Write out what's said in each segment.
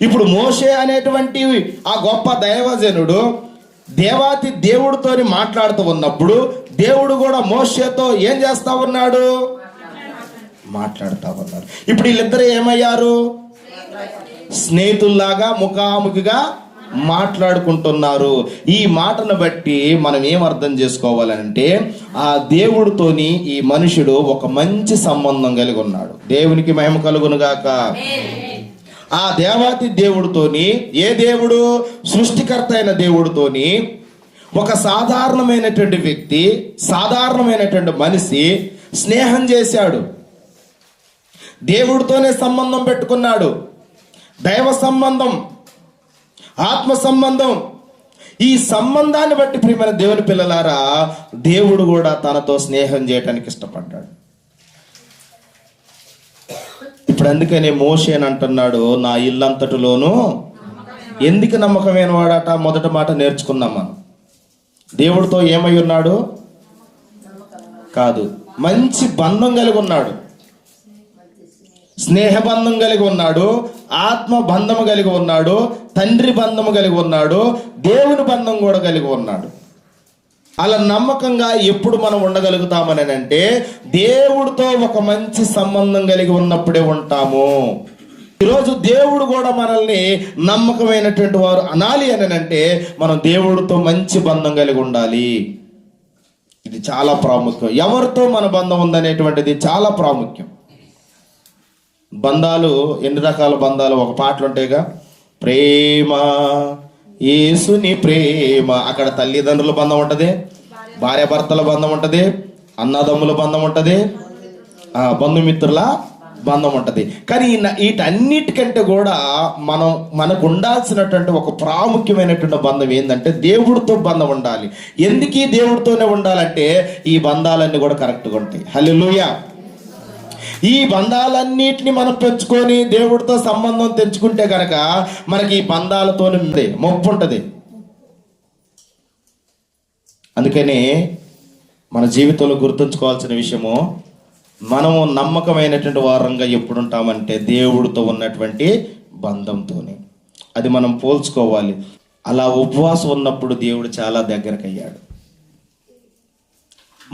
ఇప్పుడు మోషే అనేటువంటి ఆ గొప్ప దైవజనుడు దేవాతి దేవుడితోని మాట్లాడుతూ ఉన్నప్పుడు దేవుడు కూడా మోషేతో ఏం చేస్తా ఉన్నాడు? మాట్లాడుతూ ఉన్నాడు. ఇప్పుడు వీళ్ళిద్దరు ఏమయ్యారు? స్నేహితుల్లాగా ముఖాముఖిగా మాట్లాడుకుంటున్నారు. ఈ మాటను బట్టి మనం ఏం అర్థం చేసుకోవాలంటే ఆ దేవుడితోని ఈ మనుషుడు ఒక మంచి సంబంధం కలిగి ఉన్నాడు. దేవునికి మహిమ కలుగునుగాక. ఆ దేవాతి దేవుడితోని ఏ దేవుడు? సృష్టికర్త అయిన దేవుడితోని ఒక సాధారణమైనటువంటి వ్యక్తి సాధారణమైనటువంటి మనిషి స్నేహం చేశాడు. దేవుడితోనే సంబంధం పెట్టుకున్నాడు. దైవ సంబంధం ఆత్మ సంబంధం. ఈ సంబంధాన్ని బట్టి ప్రియమైన దేవుని పిల్లలారా దేవుడు కూడా తనతో స్నేహం చేయటానికి ఇష్టపడ్డాడు. ఇప్పుడు అందుకనే మోషే అని అంటున్నాడు నా ఇల్లంతటిలోనూ ఎందుకు నమ్మకమైన వాడట? మొదట మాట నేర్చుకున్నాం మనం. దేవుడితో ఏమై ఉన్నాడు? కాదు మంచి బంధం కలిగి ఉన్నాడు. స్నేహబంధం కలిగి ఉన్నాడు ఆత్మ బంధము కలిగి ఉన్నాడు తండ్రి బంధము కలిగి ఉన్నాడు దేవుని బంధం కూడా కలిగి ఉన్నాడు. అలా నమ్మకంగా ఎప్పుడు మనం ఉండగలుగుతామని అంటే దేవుడితో ఒక మంచి సంబంధం కలిగి ఉన్నప్పుడే ఉంటాము. ఈరోజు దేవుడు కూడా మనల్ని నమ్మకమైనటువంటి వారు అనాలి అని అంటే మనం దేవుడితో మంచి బంధం కలిగి ఉండాలి. ఇది చాలా ప్రాముఖ్యం. ఎవరితో మన బంధం ఉందనేటువంటిది చాలా ప్రాముఖ్యం. బంధాలు ఎన్ని రకాల బంధాలు? ఒక పాటలు ఉంటాయిగా ప్రేమ యేసుని ప్రేమ. అక్కడ తల్లిదండ్రుల బంధం ఉంటుంది భార్యాభర్తల బంధం ఉంటుంది అన్నదమ్ముల బంధం ఉంటుంది బంధుమిత్రుల బంధం ఉంటుంది. కానీ వీటన్నిటికంటే కూడా మనం మనకు ఉండాల్సినటువంటి ఒక ప్రాముఖ్యమైనటువంటి బంధం ఏంటంటే దేవుడితో బంధం ఉండాలి. ఎందుకు దేవుడితోనే ఉండాలంటే ఈ బంధాలన్నీ కూడా కరెక్ట్గా ఉంటాయి. హల్లెలూయా. ఈ బంధాలన్నిటిని మనం పెంచుకొని దేవుడితో సంబంధం తెంచుకుంటే కనుక మనకి ఈ బంధాలతో మొప్పు ఉంటుంది. అందుకని మన జీవితంలో గుర్తుంచుకోవాల్సిన విషయము మనము నమ్మకమైనటువంటి వారంగా ఎప్పుడు ఉంటామంటే దేవుడితో ఉన్నటువంటి బంధంతోనే. అది మనం పోల్చుకోవాలి. అలా ఉపవాసం ఉన్నప్పుడు దేవుడు చాలా దగ్గరకయ్యాడు.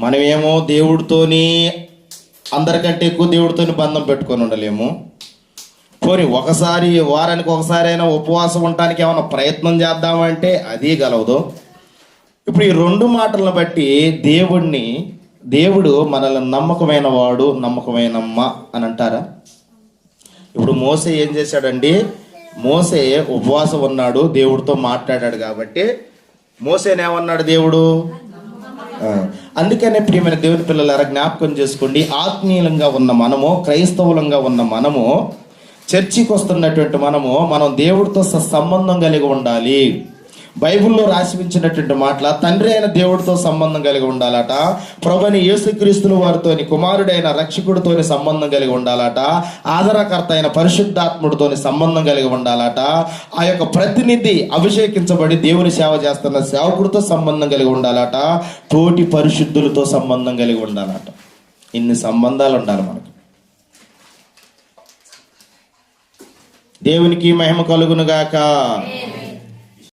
మనమేమో దేవుడితోని అందరికంటే ఎక్కువ దేవుడితోని బంధం పెట్టుకొని ఉండలేము. పోనీ ఒకసారి వారానికి ఒకసారి అయినా ఉపవాసం ఉండటానికి ఏమైనా ప్రయత్నం చేద్దామంటే అది గలవదు ఇప్పుడు ఈ రెండు మాటలను బట్టి దేవుణ్ణి దేవుడు మనల్ని నమ్మకమైన వాడు నమ్మకమైనమ్మ అని అంటారా? ఇప్పుడు మోసే ఏం చేశాడండి? మోసే ఉపవాసం ఉన్నాడు దేవుడితో మాట్లాడాడు కాబట్టి. మోసేనేమన్నాడు దేవుడు? అందుకనే ప్రియమైన దేవుని పిల్లలారా జ్ఞాపకం చేసుకోండి. ఆత్మీయంగా ఉన్న మనము క్రైస్తవులంగా ఉన్న మనము చర్చికి వస్తున్నటువంటి మనము మనం దేవుడితో సంబంధం కలిగి ఉండాలి. బైబిల్లో రాసిపించినటువంటి మాటల తండ్రి అయిన దేవుడితో సంబంధం కలిగి ఉండాలట. ప్రభుని యేసుక్రీస్తుల వారితోని కుమారుడైన రక్షకుడితోని సంబంధం కలిగి ఉండాలట. ఆదరకర్త అయిన పరిశుద్ధాత్ముడితోని సంబంధం కలిగి ఉండాలట. ఆ యొక్క ప్రతినిధి అభిషేకించబడి దేవుని సేవ చేస్తున్న సేవకుడితో సంబంధం కలిగి ఉండాలట. తోటి పరిశుద్ధులతో సంబంధం కలిగి ఉండాలట. ఇన్ని సంబంధాలు ఉండాలి మనకి. దేవునికి మహిమ కలుగునుగాక. గాక